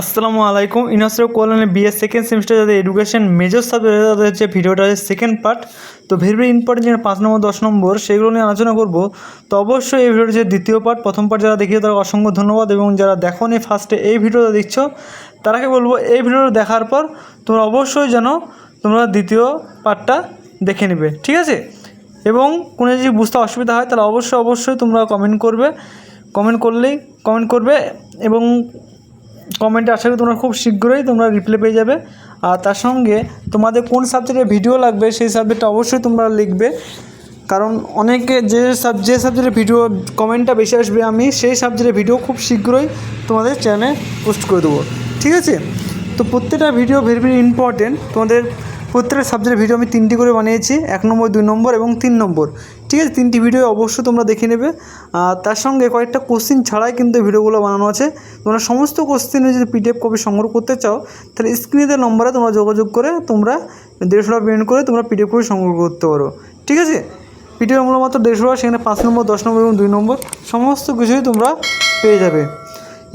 আসসালামু আলাইকুম। University of কল্যাণে বিএস সেকেন্ড সেমিস্টার যাদের এডুকেশন মেজর সাবজেক্ট তাদের হচ্ছে ভিডিওটা সেকেন্ড পার্ট তো ভেরি ভেরি ইম্পর্টেন্ট পাঁচ নম্বর, দশ নম্বর, সেগুলো নিয়ে আলোচনা করব। তো অবশ্যই এই ভিডিওটা যে দ্বিতীয় পার্ট প্রথম পার্ট যারা দেখিয়ে তারা অসংখ্য ধন্যবাদ। এবং যারা দেখো নি ফার্স্টে এই ভিডিওটা দেখছ তারাকে বলব, এই ভিডিওটা দেখার পর তোমরা অবশ্যই যেন তোমরা দ্বিতীয় পার্টটা দেখে নেবে। ঠিক আছে? এবং কোনো যদি বুঝতে অসুবিধা হয়, তাহলে অবশ্যই অবশ্যই তোমরা কমেন্ট করবে। কমেন্ট করলেই কমেন্ট করবে এবং কমেন্টে আশা করি তোমরা খুব শীঘ্রই তোমরা রিপ্লাই পেয়ে যাবে। আর তার সঙ্গে তোমাদের কোন সাবজেক্টের ভিডিও লাগবে সেই সাবজেক্টটা অবশ্যই তোমরা লিখবে। কারণ অনেকে যে সাব যে সাবজেক্টের ভিডিও কমেন্টটা বেশি আসবে আমি, সেই সাবজেক্টের ভিডিও খুব শীঘ্রই তোমাদের চ্যানেলে পোস্ট করে দেবো। ঠিক আছে? তো প্রত্যেকটা ভিডিও ভেরি ভেরি ইম্পর্টেন্ট তোমাদের প্রত্যেকটা সাবজেক্টের ভিডিও আমি তিনটি করে বানিয়েছি। এক নম্বর, দুই নম্বর এবং তিন নম্বর। ঠিক আছে, তিনটি ভিডিও অবশ্যই তোমরা দেখে নেবে। তার সঙ্গে কয়েকটা কোশ্চিন ছাড়াই কিন্তু ভিডিওগুলো বানানো আছে। তোমরা সমস্ত কোশ্চিনের যদি পিডিএফ কপি সংগ্রহ করতে চাও, তাহলে স্ক্রিনে দেওয়া নম্বরে তোমরা যোগাযোগ করে তোমরা দেড়শো টাকা পেমেন্ট করে তোমরা পিডিএফ কপি সংগ্রহ করতে পারো। ঠিক আছে? পিডিএফ মূল্য মাত্র দেড়শো টাকা, সেখানে পাঁচ নম্বর, দশ নম্বর এবং দুই নম্বর সমস্ত কিছুই তোমরা পেয়ে যাবে।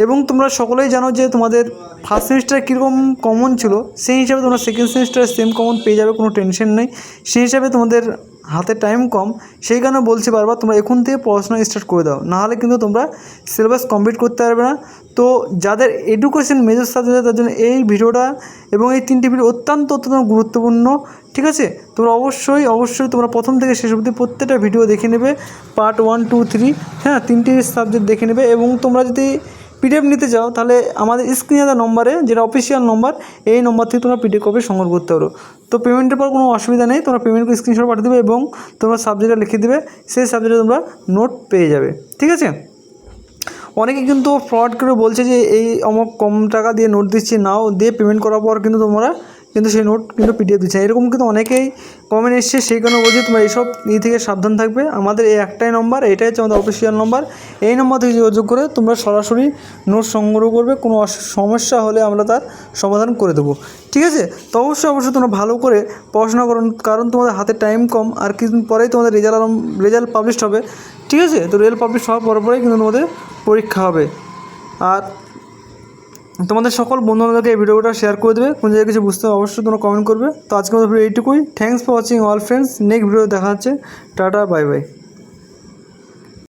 এবং তোমরা সকলেই জানো যে তোমাদের ফার্স্ট সেমিস্টারে কীরকম কমন ছিল, সেই হিসাবে তোমরা সেকেন্ড সেমিস্টারে সেম কমন পেয়ে যাবে, কোনো টেনশন নেই। সেই হিসাবে তোমাদের হাতে টাইম কম, সেই কারণে বলছি বারবার, তোমরা এখন থেকে পড়াশোনা স্টার্ট করে দাও। নাহলে কিন্তু তোমরা সিলেবাস কমপ্লিট করতে পারবে না। তো যাদের এডুকেশন মেজর সাবজেক্ট তার জন্য এই ভিডিওটা এবং এই তিনটি ভিডিও অত্যন্ত অত্যন্ত গুরুত্বপূর্ণ, ঠিক আছে? তোমরা অবশ্যই অবশ্যই তোমরা প্রথম থেকে শেষ অবধি প্রত্যেকটা ভিডিও দেখে নেবে পার্ট ওয়ান টু থ্রি হ্যাঁ তিনটি সাবজেক্ট দেখে নেবে এবং তোমরা যদি পিডিএফ নিতে চাও তাহলে আমাদের স্ক্রিনে দেওয়া নম্বরে যেটা অফিসিয়াল নম্বর এই নম্বর থেকে তোমরা পিডিএফ কপি সংগ্রহ করতে পারো। তো পেমেন্টের পর কোনো অসুবিধা নেই, তোমরা পেমেন্টকে স্ক্রিনশট পাঠিয়ে দেবে এবং তোমরা সাবজেক্টটা লিখে দেবে, সেই সাবজেক্টে তোমরা নোট পেয়ে যাবে। ঠিক আছে? অনেকে কিন্তু ফ্রড করে বলছে যে, এই অমক কম টাকা দিয়ে নোট দিচ্ছি, নাও, দিয়ে পেমেন্ট করার পর কিন্তু তোমরা কিন্তু সেই নোট কিন্তু পিডিএফ দিচ্ছে। এরকম কিন্তু অনেকেই কমেন্ট এসছে, সেই কারণে বলছি তোমরা এইসব ই থেকে সাবধান থাকবে। আমাদের এই একটাই নম্বর এটাই হচ্ছে আমাদের অফিসিয়াল নম্বর এই নম্বর থেকে যোগাযোগ করে তোমরা সরাসরি নোট সংগ্রহ করবে, কোনো সমস্যা হলে আমরা তার সমাধান করে দেবো। ঠিক আছে? তো অবশ্যই অবশ্যই তোমরা ভালো করে পড়াশোনা করো, কারণ তোমাদের হাতে টাইম কম, আর কিছুদিন পরেই তোমাদের রেজাল্ট রেজাল্ট পাবলিশ হবে। ঠিক আছে? তো রেজাল্ট পাবলিশ হওয়ার পর পরেই কিন্তু তোমাদের পরীক্ষা হবে। আর তোমাদের সকল বন্ধু বান্ধবকে এই ভিডিওটা শেয়ার করে দেবে। কোন জায়গায় কিছু বুঝতে অবশ্যই তোমরা কমেন্ট করবে। তো আজকে আমাদের ভিডিও এইটুকুই। Thanks for watching all friends next video দেখা হচ্ছে। Tata bye bye